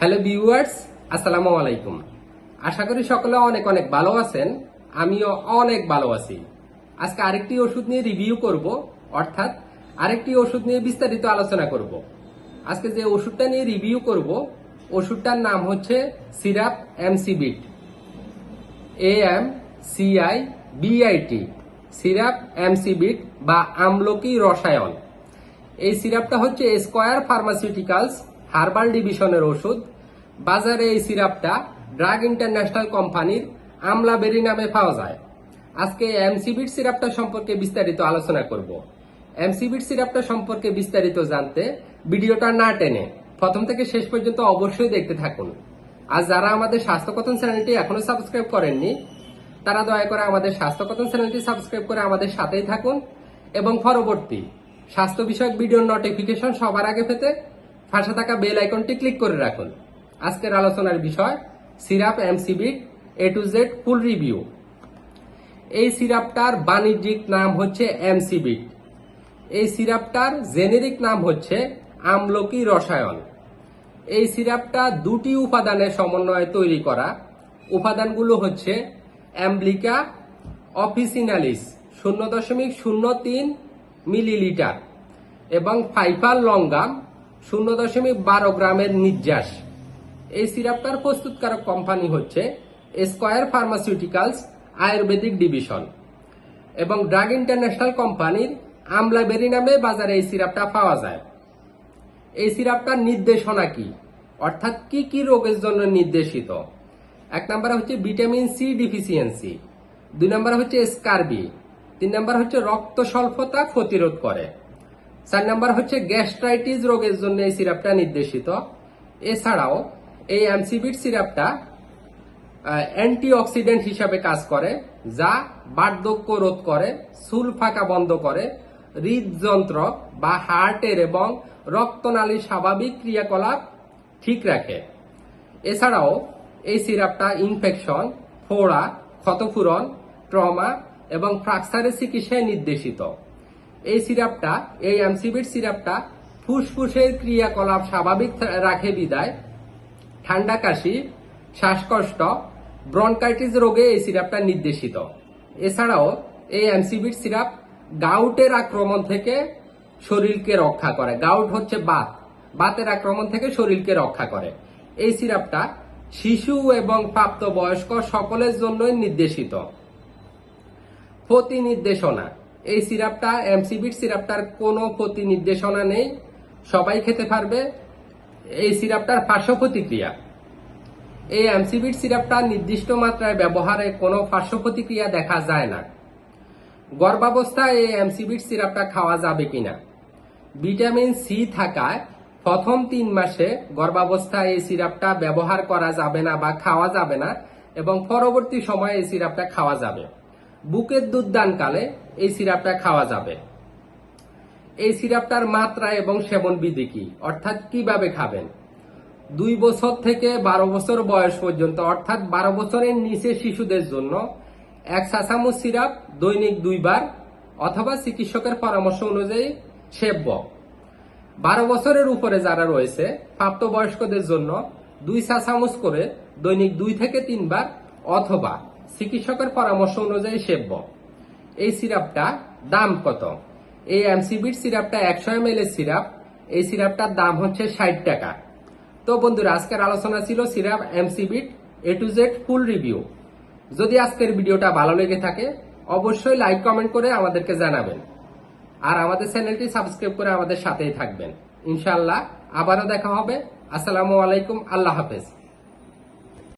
Hello viewers, আসসালামু আলাইকুম। আশা করি সকলে অনেক অনেক ভালো আছেন, আমিও অনেক ভালো আছি। আজকে আরেকটি ওষুধ নিয়ে রিভিউ করব, অর্থাৎ আরেকটি ওষুধ নিয়ে বিস্তারিত আলোচনা করব। আজকে যে ওষুধটা নিয়ে রিভিউ করব, ওষুধটার নাম হচ্ছে syrup এমসিবিট, A M C I B I T syrup এমসিবিট বা আমলকি রসায়ন। এই সিরাপটা হচ্ছে স্কয়ার ফার্মাসিউটিক্যালস হার্বাল ডিভিশনের ওষুধ, বাজারে এই সিরাপটা ড্রাগ ইন্টারন্যাশনাল কোম্পানির আমলা বেরি নামে পাওয়া যায়। আজকে এমসিবিট সিরাপটা সম্পর্কে বিস্তারিত আলোচনা করব। এমসিবিট সিরাপটা সম্পর্কে বিস্তারিত জানতে ভিডিওটা না টেনে প্রথম থেকে শেষ পর্যন্ত অবশ্যই দেখতে থাকুন। আর যারা আমাদের স্বাস্থ্যকথন চ্যানেলটি এখনও সাবস্ক্রাইব করেননি, তারা দয়া করে আমাদের স্বাস্থ্যকথন চ্যানেলটি সাবস্ক্রাইব করে আমাদের সাথেই থাকুন এবং পরবর্তী স্বাস্থ্য বিষয়ক ভিডিওর নোটিফিকেশন সবার আগে পেতে পাশে থাকা বেল আইকনটি ক্লিক করে রাখুন। আজকের আলোচনার বিষয়, syrup MCB A to Z full review এই সিরাপটার বাণিজ্যিক নাম হচ্ছে এমসিবিট এই সিরাপটার জেনেরিক নাম হচ্ছে আমলকি রসায়ন। এই সিরাপটা দুটি উপাদানের সমন্বয়ে তৈরি করা। উপাদানগুলো হচ্ছে অ্যাম্বলিকা অফিসিনালিস শূন্য দশমিক শূন্য তিন মিলিলিটার এবং ফাইফার লঙ্গাম শূন্য দশমিক বারো গ্রামের নির্যাস। এই সিরাপটার প্রস্তুতকারক কোম্পানি হচ্ছে স্কয়ার ফার্মাসিউটিক্যালস আয়ুর্বেদিক ডিভিশন এবং ড্রাগ ইন্টারন্যাশনাল কোম্পানির আমলাবেরি নামে বাজারে এই সিরাপটা পাওয়া যায়। এই সিরাপটার নির্দেশনা কি? অর্থাৎ কি কি রোগের জন্য নির্দেশিত? এক নম্বর হচ্ছে ভিটামিন সি ডিফিসিয়েন্সি, দুই নম্বর হচ্ছে স্কারবি, তিন নম্বর হচ্ছে রক্ত স্বল্পতা প্রতিরোধ করে। চার নম্বর হচ্ছে গ্যাস্ট্রাইটিস রোগের জন্য এই সিরাপটা নির্দেশিত। এছাড়াও এই অ্যামসিবিট সিরাপটা অ্যান্টিঅক্সিডেন্ট হিসাবে কাজ করে, যা বার্ধক্য রোধ করে চুল ফাঁকা বন্ধ করে, হৃদযন্ত্র বা হার্টের এবং রক্তনালীর স্বাভাবিক ক্রিয়াকলাপ ঠিক রাখে। এছাড়াও এই সিরাপটা ইনফেকশন, ফোড়া, ক্ষতপূরণ, ট্রমা এবং ফ্রাকচারের চিকিৎসায় নির্দেশিত। এই সিরাপটা, এই অ্যামসিবিট সিরাপটা ফুসফুসের ক্রিয়াকলাপ স্বাভাবিক রাখে বিদায়। ঠান্ডা কাশি, শ্বাসকষ্ট, ব্রনকাইটিস রোগে এই সিরাপটা নির্দেশিত। এছাড়াও এই অ্যামসিবিট সিরাপ গাউটের আক্রমণ থেকে শরীরকে রক্ষা করে। গাউট হচ্ছে বাত। বাতের আক্রমণ থেকে শরীরকে রক্ষা করে। এই সিরাপটা শিশু এবং প্রাপ্তবয়স্ক সকলের জন্যই নির্দেশিত। প্রতি নির্দেশনা এই সিরাপটা এমসিবির সিরাপটার কোনো প্রতি নির্দেশনা নেই। সবাই খেতে পারবে। এই সিরাপটার পার্শ্ব প্রতিক্রিয়া। এই এমসিবির সিরাপটা নির্দিষ্ট মাত্রায় ব্যবহারে কোনো পার্শ্ব প্রতিক্রিয়া দেখা যায় না। গর্ভাবস্থায় এই এমসিবির সিরাপটা খাওয়া যাবে কিনা? ভিটামিন সি থাকায় প্রথম তিন মাসে গর্ভাবস্থায় এই সিরাপটা ব্যবহার করা যাবে না বা খাওয়া যাবে না এবং পরবর্তী সময়ে এই সিরাপটা খাওয়া যাবে। বুকের দুধ দানকালে এই সিরাপটা খাওয়া যাবে। এই সিরাপটার মাত্রা এবং সেবন বিধি কি? অর্থাৎ কীভাবে খাবেন? দুই বছর থেকে বারো বছর বয়স পর্যন্ত, অর্থাৎ বারো বছরের নিচে শিশুদের জন্য এক চাচামচ সিরাপ দৈনিক দুইবার অথবা চিকিৎসকের পরামর্শ অনুযায়ী সেব্য। বারো বছরের উপরে যারা রয়েছে, প্রাপ্তবয়স্কদের জন্য দুই চামচ করে দৈনিক দুই থেকে তিনবার অথবা চিকিৎসকের পরামর্শ অনুযায়ী সেব্য। এই সিরাপটা দাম কত? এই এমসিবির সিরাপটা একশো এম এর সিরাপ, এই সিরাপটার দাম হচ্ছে ষাট টাকা। তো বন্ধুরা, আজকের আলোচনা ছিল syrup এমসিবিট A to Z full review যদি আজকের ভিডিওটা ভালো লেগে থাকে, অবশ্যই লাইক, কমেন্ট করে আমাদেরকে জানাবেন। আর আমাদের চ্যানেলটি সাবস্ক্রাইব করে আমাদের সাথেই থাকবেন। ইনশাল্লাহ আবারও দেখা হবে। আসসালামু আলাইকুম, আল্লাহ হাফেজ।